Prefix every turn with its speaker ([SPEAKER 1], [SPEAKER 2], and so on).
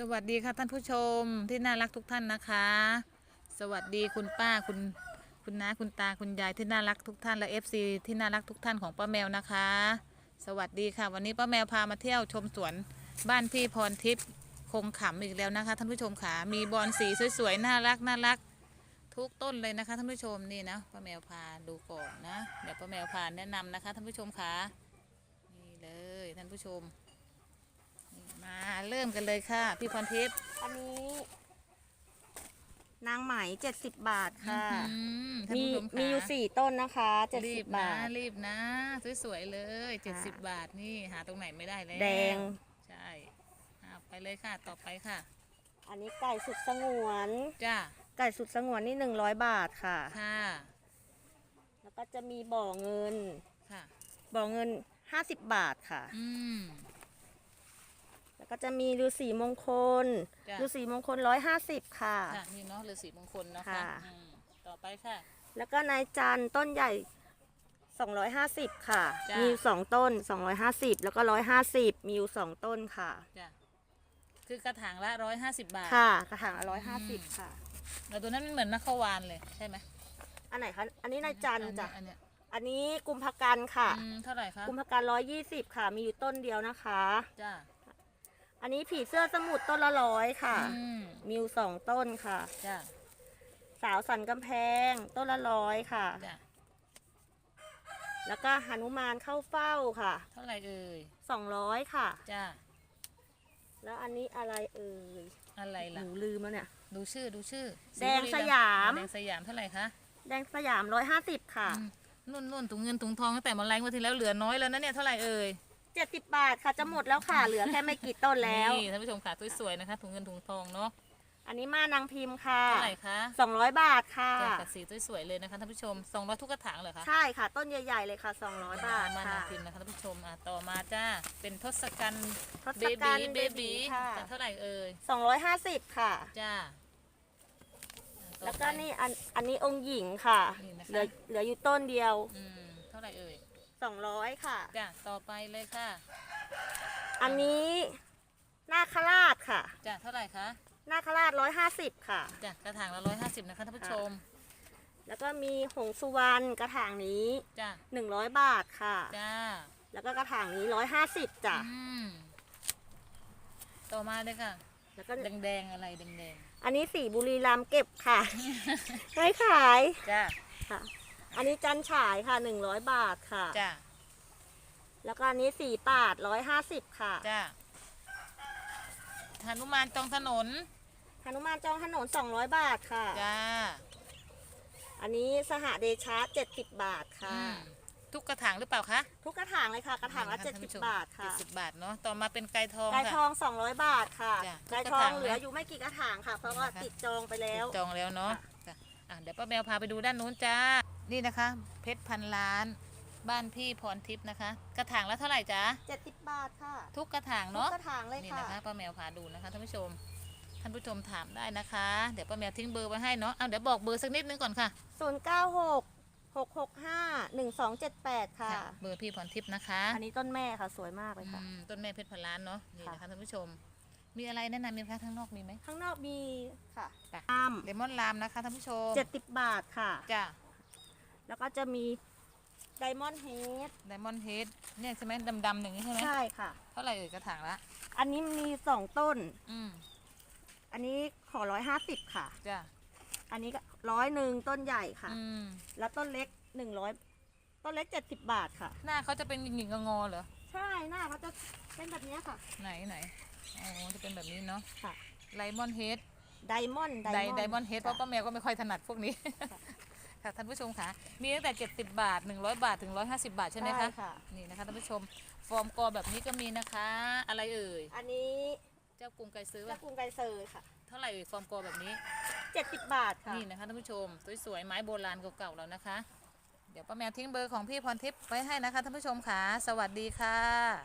[SPEAKER 1] สวัสดีค่ะท่านผู้ชมที่น่ารักทุกท่านนะคะ สวัสดีคุณป้าคุณคุณน้าคุณตาคุณยายที่น่ารักทุกท่านและ FC ที่น่ารักทุกท่านของป้าแมวนะคะ สวัสดีค่ะ วันนี้ป้าแมวพามาเที่ยวชมสวนบ้านพี่พรทิพย์คงขำอีกแล้วนะคะท่านผู้ชมค่ะมีบอนสีสวยๆน่ารักน่ารักทุกต้นเลยนะคะท่านผู้ชมนี่นะป้าแมวพาดูก่อนนะเดี๋ยวป้าแมวพาแนะนำนะคะท่านผู้ชมค่ะนี่เลยท่านผู้ชม มาเริ่มกันเลยค่ะ พี่พรทิพย์
[SPEAKER 2] อันนี้ นางไหมเจ็ดสิบบาทค่ะ
[SPEAKER 1] อืมท่าน
[SPEAKER 2] มี
[SPEAKER 1] ผู้ชมค่ะ
[SPEAKER 2] มีอยู่สี่ต้นนะคะเจ็ด
[SPEAKER 1] รี
[SPEAKER 2] สิ
[SPEAKER 1] บบนะ
[SPEAKER 2] บาท
[SPEAKER 1] รีบนะ สวยๆเลยเจ็ดสิบ
[SPEAKER 2] ค่ะ
[SPEAKER 1] บาทนี่หาตรงไหนไม่ได้แล้ว
[SPEAKER 2] แดง
[SPEAKER 1] ใช่เอาไปเลยค่ะต่อไปค่ะ
[SPEAKER 2] อันนี้ไก่สุดสงวน
[SPEAKER 1] จ้า
[SPEAKER 2] ไก่สุดสงวนนี่หนึ่งร้อยบาทค่ะ
[SPEAKER 1] ค่ะ
[SPEAKER 2] แล้วก็จะมีบ่อเงิน
[SPEAKER 1] ค่ะ
[SPEAKER 2] บ่อเงินห้าสิบบาทค่ะ
[SPEAKER 1] อืม
[SPEAKER 2] แล้วก็จะมีฤาษีมงคล
[SPEAKER 1] จ้ะ
[SPEAKER 2] ฤาษีมงคลร้อยห้าสิบค่ะ
[SPEAKER 1] ค่ะนี่เนาะฤาษีมงคลเนาะ
[SPEAKER 2] ค่ะ
[SPEAKER 1] ค่ะ อืมต่อไปค่ะ
[SPEAKER 2] แล้วก็นายจันทร์ต้นใหญ่สองร้อยห้าสิบค่ะ
[SPEAKER 1] จ้ะ
[SPEAKER 2] มีอยู่สองต้นสองร้อยห้าสิบแล้วก็ร้อยห้าสิบมีอยู่สองต้นค่ะ
[SPEAKER 1] จ้าคือกระถางละร้อยห้าสิบบาท
[SPEAKER 2] ค่ะ กระถางร้อยห้าสิบค่ะ
[SPEAKER 1] แล้วตัวนั้นมันเหมือนมะขวานเลยใช่ไหม
[SPEAKER 2] อันไหนคะ อันนี้นายจันทร์จ้ะ
[SPEAKER 1] อันเนี้ย
[SPEAKER 2] อันนี้กุมภกันค่ะ
[SPEAKER 1] อืมเท่าไหร่คะ
[SPEAKER 2] กุมภกันร้อยยี่สิบค่ะ มีอยู่ต้นเดียวนะคะ
[SPEAKER 1] จ้า
[SPEAKER 2] อันนี้ผีเสื้อสมุทรต้นละร้อยค่ะ
[SPEAKER 1] อืม
[SPEAKER 2] มีอยู่สองต้นค่ะ
[SPEAKER 1] จ้า
[SPEAKER 2] สาวสันกำแพงต้นละร้อยค่ะ
[SPEAKER 1] จ้า
[SPEAKER 2] แล้วก็หนุมานเข้าเฝ้าค่ะ
[SPEAKER 1] เท่าไหร่เอ่ย
[SPEAKER 2] สองร้อยค่ะ
[SPEAKER 1] จ้า
[SPEAKER 2] แล้วอันนี้อะไรเอ่ย
[SPEAKER 1] อะไร
[SPEAKER 2] ห
[SPEAKER 1] ล่ะ
[SPEAKER 2] นูลืมแล้วเนี่ย
[SPEAKER 1] ดูชื่อดูชื่อ
[SPEAKER 2] แดงสยาม
[SPEAKER 1] แดงสยามเท่าไหร่คะ
[SPEAKER 2] แดงสยามร้อยห้าสิบค่ะ
[SPEAKER 1] อืมนุ่นนุ่นถุงเงินถุงทองตั้งแต่มาแรงวันที่แล้วเหลือน้อยแล้วนะเนี่ยเท่าไหร่เอ่ย
[SPEAKER 2] เจ็ดสิบบาทค่ะจะหมดแล้วค่ะ เหลือแค่ไม่กี่ต้นแล้ว
[SPEAKER 1] นี่ท่านผู้ชมขาสวยๆนะคะถุงเงินถุงทองเนาะ
[SPEAKER 2] อันนี้มานางพิมพ์ค่ะ
[SPEAKER 1] เท่าไหร่คะ
[SPEAKER 2] สองร้อยบาทค่ะ
[SPEAKER 1] จ้ะกับสีสวยๆเลยนะคะท่านผู้ชมสองร้อยทุกกระถางเหรอคะ
[SPEAKER 2] ใช่ค่ะ ต้นใหญ่ๆเลยค่ะสองร้อยบาท
[SPEAKER 1] มานา
[SPEAKER 2] ค่ะ
[SPEAKER 1] งพิมพ์นะคะท่านผู้ชมอะต่อมาจ้าเป็นทศกัณฐ์
[SPEAKER 2] ทศ
[SPEAKER 1] เบ
[SPEAKER 2] กั
[SPEAKER 1] บี
[SPEAKER 2] ณฐ์
[SPEAKER 1] เบบี
[SPEAKER 2] ค่ะ
[SPEAKER 1] เท่าไหร่เอ่ย
[SPEAKER 2] สองร้อยห้าสิบค่ะ
[SPEAKER 1] จ้าอะต่อ
[SPEAKER 2] แล้วก็
[SPEAKER 1] ไป
[SPEAKER 2] นี่อันอันนี้องค์หญิงค่ะ
[SPEAKER 1] นี่นะคะ
[SPEAKER 2] เหลือเหลืออยู่ต้นเดียว
[SPEAKER 1] อืมเท่าไหร่เอ่ย
[SPEAKER 2] สองร้อยค่ะ
[SPEAKER 1] จ้าต่อไปเลยค่ะ
[SPEAKER 2] อันนี้นาคราชค่ะ
[SPEAKER 1] จ้าเท่าไหร่คะ
[SPEAKER 2] นาคราชร้อยห้าสิบค่ะ
[SPEAKER 1] จ้ากระถางละร้อยห้าสิบนะคะท่านผู้ชม
[SPEAKER 2] แล้วก็มีหงสุวรรณกระถางนี้
[SPEAKER 1] จ้า
[SPEAKER 2] หนึ่งร้อยบาทค่ะ
[SPEAKER 1] จ้า
[SPEAKER 2] แล้วก็กระถางนี้ร้อยห้าสิบจ้ะ
[SPEAKER 1] อืมต่อมาเลยค่ะ
[SPEAKER 2] แล้วก็
[SPEAKER 1] แดงๆอะไรแดง
[SPEAKER 2] อันนี้สีบุรีรัมย์เก็บค่ะ ไม่ขาย
[SPEAKER 1] ๆจ้า
[SPEAKER 2] ค่ะ อันนี้จันฉายค่ะหนึ่งร้อยบาทค่ะ
[SPEAKER 1] จ้า
[SPEAKER 2] แล้วก็อันนี้สีปาดร้อยห้าสิบค่ะ
[SPEAKER 1] จ้าหนุมานจองถนน
[SPEAKER 2] หนุมานจองถนนสองร้อยบาทค่ะ
[SPEAKER 1] จ้า
[SPEAKER 2] อันนี้สหเดชะเจ็ดสิบบาทค่ะ
[SPEAKER 1] อืมทุกกระถางหรือเปล่าคะ
[SPEAKER 2] ทุกกระถางเลยค่ะ กระถางละ
[SPEAKER 1] นี่
[SPEAKER 2] เจ็ด
[SPEAKER 1] น
[SPEAKER 2] สิบ
[SPEAKER 1] ท่นผู้ชม
[SPEAKER 2] บาทค่ะ
[SPEAKER 1] เจ็ดสิบบาทเนาะ ต่อมาเป็นไก่ทอง
[SPEAKER 2] ไก่
[SPEAKER 1] ค่ะ
[SPEAKER 2] ทองสองร้อยบาทค่ะ
[SPEAKER 1] จ้ะ
[SPEAKER 2] ไก่
[SPEAKER 1] ทุก
[SPEAKER 2] ท
[SPEAKER 1] กระ
[SPEAKER 2] อ
[SPEAKER 1] ถางง
[SPEAKER 2] เหลือ
[SPEAKER 1] ไหม
[SPEAKER 2] อยู่ไม่กี่กระถางค่ะ เพราะว่า
[SPEAKER 1] นะคะ
[SPEAKER 2] ติดจองไปแล้ว
[SPEAKER 1] จองแล้วเนาะ
[SPEAKER 2] ค่ะ
[SPEAKER 1] จ้ะอะเดี๋ยวป้าแมวพาไปดูด้านนู้นจ้า นี่นะคะ เพชรพันล้าน บ้านพี่พรทิพย์นะคะ กระถางละเท่าไหร่จ๊ะ
[SPEAKER 2] เจ็ดสิบบาทค่ะ
[SPEAKER 1] ทุกกระถาง
[SPEAKER 2] ทุก
[SPEAKER 1] เนาะ
[SPEAKER 2] กระถางเลย
[SPEAKER 1] นี่
[SPEAKER 2] ค่ะ
[SPEAKER 1] นะคะป้าแมวพาดูนะคะท่านผู้ชม ท่านผู้ชมถามได้นะคะ เดี๋ยวป้าแมวทิ้งเบอร์ไว้ให้เนาะเอาเดี๋ยวบอกเบอร์สักนิดนึงก่อนค่ะ
[SPEAKER 2] ศูนย์เก้าหกหกหกห้าหนึ่งสองเจ็ดแปดค่ะ
[SPEAKER 1] ค่ะ เบอร์พี่พรทิพย์นะคะ
[SPEAKER 2] อันนี้ต้นแม่ค่ะ สวยมากเลยค่ะ
[SPEAKER 1] อืมต้นแม่เพชรพันล้านเนาะนี่นะคะ
[SPEAKER 2] ค่ะ
[SPEAKER 1] ท่านผู้ชม มีอะไรแนะนำไหมคะข้างนอกมีไหม
[SPEAKER 2] ข้างนอกมีค่ะ
[SPEAKER 1] จ้ะ
[SPEAKER 2] อ้าม
[SPEAKER 1] เลมอนลามนะคะท่านผู้ชม
[SPEAKER 2] เจ็ดสิบบาทค่ะ
[SPEAKER 1] จ้า
[SPEAKER 2] แล้วก็จะมีไดมอนด์เฮด
[SPEAKER 1] ไดมอนด์เฮดเนี่ยใช่ไหมดำๆอย่างนี้ใช่ไหม
[SPEAKER 2] ใช่ค่ะ
[SPEAKER 1] เท่าไหร่เอ่ยกระถางละ
[SPEAKER 2] อันนี้มีสองต้น
[SPEAKER 1] อืม
[SPEAKER 2] อันนี้ขอร้อยห้าสิบค่ะ
[SPEAKER 1] จ้า
[SPEAKER 2] อันนี้ก็ร้อยหนึ่งต้นใหญ่ค่ะ
[SPEAKER 1] อืม
[SPEAKER 2] แล้วต้นเล็กหนึ่งร้อยต้นเล็กเจ็ดสิบบาทค่ะ
[SPEAKER 1] หน้าเขาจะเป็นหญิงๆงอๆเหรอ
[SPEAKER 2] ใช่หน้าเขาจะเป็นแบบนี้ค่ะ
[SPEAKER 1] ไหนไหนอ๋อจะเป็นแบบนี้เนาะ
[SPEAKER 2] ค่ะ
[SPEAKER 1] ไลมอนเฮด
[SPEAKER 2] ไดมอนด์
[SPEAKER 1] ไดไดมอนด์เฮดเพราะป้าแมวก็ไม่ค่อยถนัดพวกนี้ ค่ะท่านผู้ชมค่ะ มีตั้งแต่ 70 บาท 100 บาทถึง 150 บาทใช่ไหมคะ
[SPEAKER 2] ค่ะ
[SPEAKER 1] นี่นะคะท่านผู้ชม ฟอร์มกอแบบนี้ก็มีนะคะ อะไรเอ่ย
[SPEAKER 2] อันนี้
[SPEAKER 1] เจ้ากรุงไกรซื้อ
[SPEAKER 2] เจ้า
[SPEAKER 1] ป่ะ
[SPEAKER 2] กรุงไกรเซอร์ค่ะ
[SPEAKER 1] เท่าไหร่เอ่ยฟอร์มกอแบบนี้
[SPEAKER 2] เจ็ดสิบบาทค่ะ
[SPEAKER 1] นี่นะคะท่านผู้ชม สวยๆ ไม้โบราณเก่าๆแล้วนะคะ เดี๋ยวป้าแมวทิ้งเบอร์ของพี่พรทิพย์ไว้ให้นะคะท่านผู้ชมค่ะ สวัสดีค่ะ